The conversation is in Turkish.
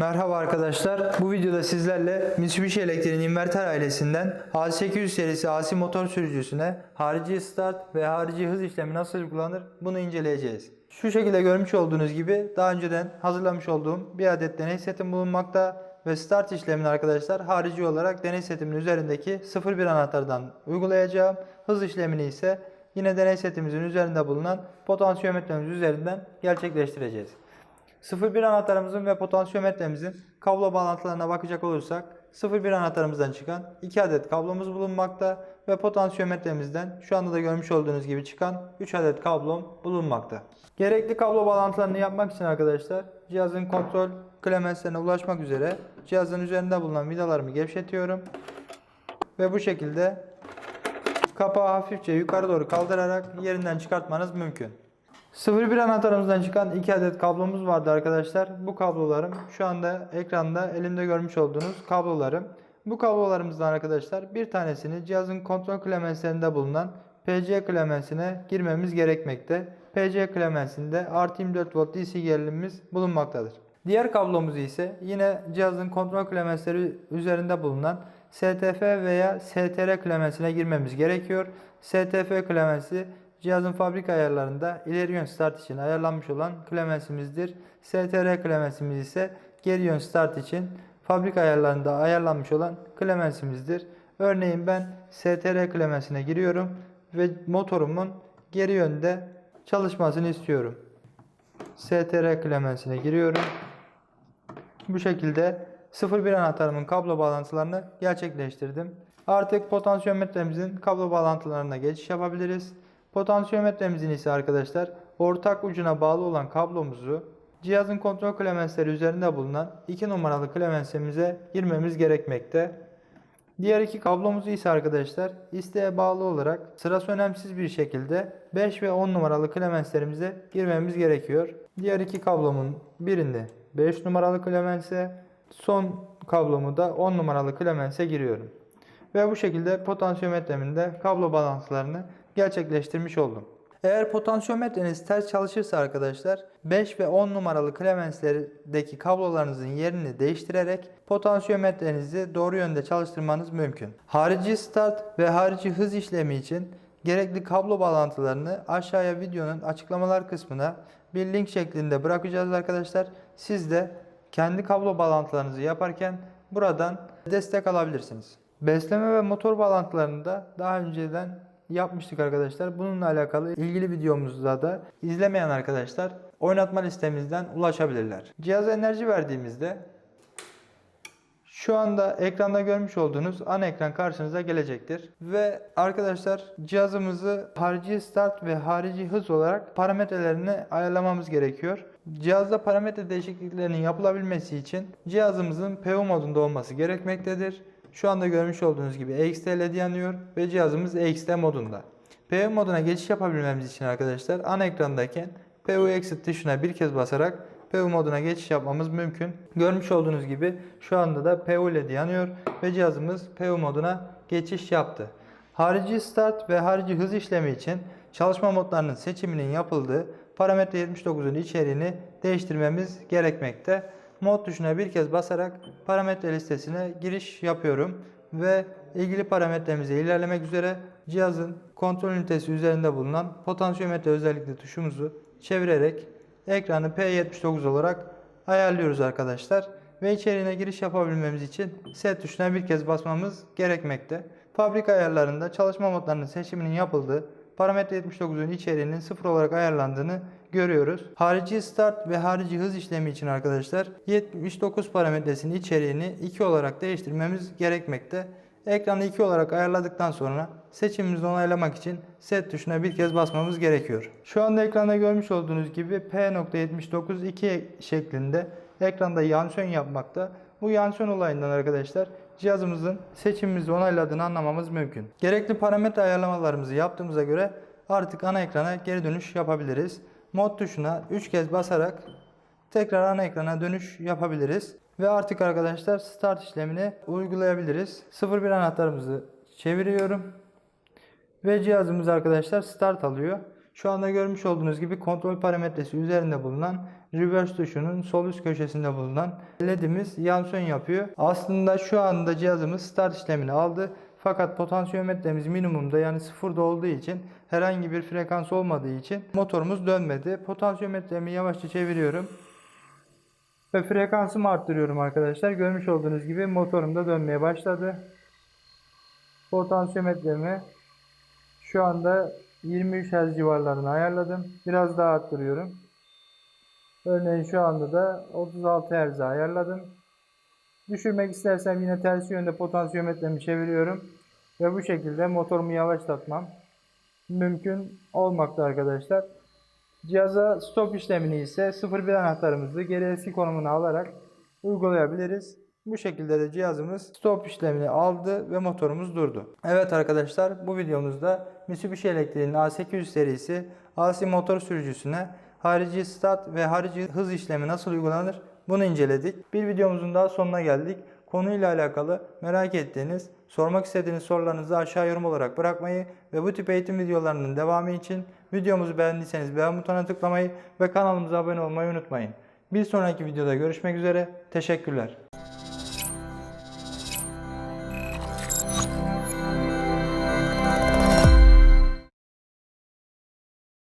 Merhaba arkadaşlar. Bu videoda sizlerle Mitsubishi Elektrik'in inverter ailesinden A800 serisi AC motor sürücüsüne harici start ve harici hız işlemi nasıl uygulanır bunu inceleyeceğiz. Şu şekilde görmüş olduğunuz gibi daha önceden hazırlamış olduğum bir adet deney setim bulunmakta ve start işlemini arkadaşlar harici olarak deney setimin üzerindeki 01 anahtardan uygulayacağım. Hız işlemini ise yine deney setimizin üzerinde bulunan potansiyometremiz üzerinden gerçekleştireceğiz. 01 anahtarımızın ve potansiyometremizin kablo bağlantılarına bakacak olursak 01 anahtarımızdan çıkan 2 adet kablomuz bulunmakta ve potansiyometremizden şu anda da görmüş olduğunuz gibi çıkan 3 adet kablom bulunmakta. Gerekli kablo bağlantılarını yapmak için arkadaşlar cihazın kontrol klemenslerine ulaşmak üzere cihazın üzerinde bulunan vidalarımı gevşetiyorum ve bu şekilde kapağı hafifçe yukarı doğru kaldırarak yerinden çıkartmanız mümkün. 01 anahtarımızdan çıkan 2 adet kablomuz vardı arkadaşlar. Bu kablolarım şu anda ekranda elimde görmüş olduğunuz kablolarım. Bu kablolarımızdan arkadaşlar bir tanesini cihazın kontrol klemenslerinde bulunan PC klemensine girmemiz gerekmekte. PC klemensinde artı 24 volt DC gerilimimiz bulunmaktadır. Diğer kablomuzu ise yine cihazın kontrol klemensleri üzerinde bulunan STF veya STR klemensine girmemiz gerekiyor. STF klemensi cihazın fabrika ayarlarında ileri yön start için ayarlanmış olan klemensimizdir. STR klemensimiz ise geri yön start için fabrika ayarlarında ayarlanmış olan klemensimizdir. Örneğin ben STR klemensine giriyorum ve motorumun geri yönde çalışmasını istiyorum. STR klemensine giriyorum. Bu şekilde 01 anahtarımın kablo bağlantılarını gerçekleştirdim. Artık potansiyometremizin kablo bağlantılarına geçiş yapabiliriz. Potansiyometremizin ise arkadaşlar ortak ucuna bağlı olan kablomuzu cihazın kontrol klemensleri üzerinde bulunan 2 numaralı klemensimize girmemiz gerekmekte. Diğer iki kablomuzu ise arkadaşlar isteğe bağlı olarak sırası önemsiz bir şekilde 5 ve 10 numaralı klemenslerimize girmemiz gerekiyor. Diğer iki kablomun birinde 5 numaralı klemense son kablomu da 10 numaralı klemense giriyorum. Ve bu şekilde potansiyometremin de kablo bağlantılarını gerçekleştirmiş oldum. Eğer potansiyometreniz ters çalışırsa arkadaşlar 5 ve 10 numaralı klemenslerdeki kablolarınızın yerini değiştirerek potansiyometrenizi doğru yönde çalıştırmanız mümkün. Harici start ve harici hız işlemi için gerekli kablo bağlantılarını aşağıya videonun açıklamalar kısmına bir link şeklinde bırakacağız arkadaşlar. Siz de kendi kablo bağlantılarınızı yaparken buradan destek alabilirsiniz. Besleme ve motor bağlantılarını da daha önceden yapmıştık arkadaşlar. Bununla alakalı ilgili videomuzda da izlemeyen arkadaşlar oynatma listemizden ulaşabilirler. Cihaza enerji verdiğimizde şu anda ekranda görmüş olduğunuz ana ekran karşınıza gelecektir. Ve arkadaşlar cihazımızı harici start ve harici hız olarak parametrelerini ayarlamamız gerekiyor. Cihazda parametre değişikliklerinin yapılabilmesi için cihazımızın PU modunda olması gerekmektedir. Şu anda görmüş olduğunuz gibi EXT LED yanıyor ve cihazımız EXT modunda. PU moduna geçiş yapabilmemiz için arkadaşlar ana ekrandayken PU exit tuşuna bir kez basarak PU moduna geçiş yapmamız mümkün. Görmüş olduğunuz gibi şu anda da PU LED yanıyor ve cihazımız PU moduna geçiş yaptı. Harici start ve harici hız işlemi için çalışma modlarının seçiminin yapıldığı parametre 79'un içeriğini değiştirmemiz gerekmekte. Mod tuşuna bir kez basarak parametre listesine giriş yapıyorum ve ilgili parametremize ilerlemek üzere cihazın kontrol ünitesi üzerinde bulunan potansiyometre özellikli tuşumuzu çevirerek ekranı P79 olarak ayarlıyoruz arkadaşlar. Ve içeriğine giriş yapabilmemiz için set tuşuna bir kez basmamız gerekmekte. Fabrika ayarlarında çalışma modlarının seçiminin yapıldığı parametre 79'un içeriğinin sıfır olarak ayarlandığını görüyoruz. Harici start ve harici hız işlemi için arkadaşlar 79 parametresinin içeriğini 2 olarak değiştirmemiz gerekmekte. Ekranı 2 olarak ayarladıktan sonra seçimimizi onaylamak için set tuşuna bir kez basmamız gerekiyor. Şu anda ekranda görmüş olduğunuz gibi P.79 2 şeklinde ekranda yansön yapmakta. Bu yansön olayından arkadaşlar cihazımızın seçimimizi onayladığını anlamamız mümkün. Gerekli parametre ayarlamalarımızı yaptığımıza göre artık ana ekrana geri dönüş yapabiliriz. Mod tuşuna 3 kez basarak tekrar ana ekrana dönüş yapabiliriz. Ve artık arkadaşlar start işlemini uygulayabiliriz. 01 anahtarımızı çeviriyorum. Ve cihazımız arkadaşlar start alıyor. Şu anda görmüş olduğunuz gibi kontrol parametresi üzerinde bulunan reverse tuşunun sol üst köşesinde bulunan ledimiz yansön yapıyor. Aslında şu anda cihazımız start işlemini aldı. Fakat potansiyometremiz minimumda yani sıfırda olduğu için herhangi bir frekans olmadığı için motorumuz dönmedi. Potansiyometremi yavaşça çeviriyorum. Ve frekansımı arttırıyorum arkadaşlar. Görmüş olduğunuz gibi motorum da dönmeye başladı. Potansiyometremi şu anda 23 Hz civarlarına ayarladım. Biraz daha arttırıyorum. Örneğin şu anda da 36 Hz'e ayarladım. Düşürmek istersem yine tersi yönde potansiyometremi çeviriyorum. Ve bu şekilde motorumu yavaşlatmam mümkün olmakta arkadaşlar. Cihaza stop işlemini ise 01 anahtarımızı geri konumuna alarak uygulayabiliriz. Bu şekilde de cihazımız stop işlemini aldı ve motorumuz durdu. Evet arkadaşlar bu videomuzda Mitsubishi Elektrik'in A800 serisi AC motor sürücüsüne harici start ve harici hız işlemi nasıl uygulanır bunu inceledik. Bir videomuzun daha sonuna geldik. Konuyla alakalı merak ettiğiniz, sormak istediğiniz sorularınızı aşağı yorum olarak bırakmayı ve bu tip eğitim videolarının devamı için videomuzu beğendiyseniz beğen butonuna tıklamayı ve kanalımıza abone olmayı unutmayın. Bir sonraki videoda görüşmek üzere. Teşekkürler.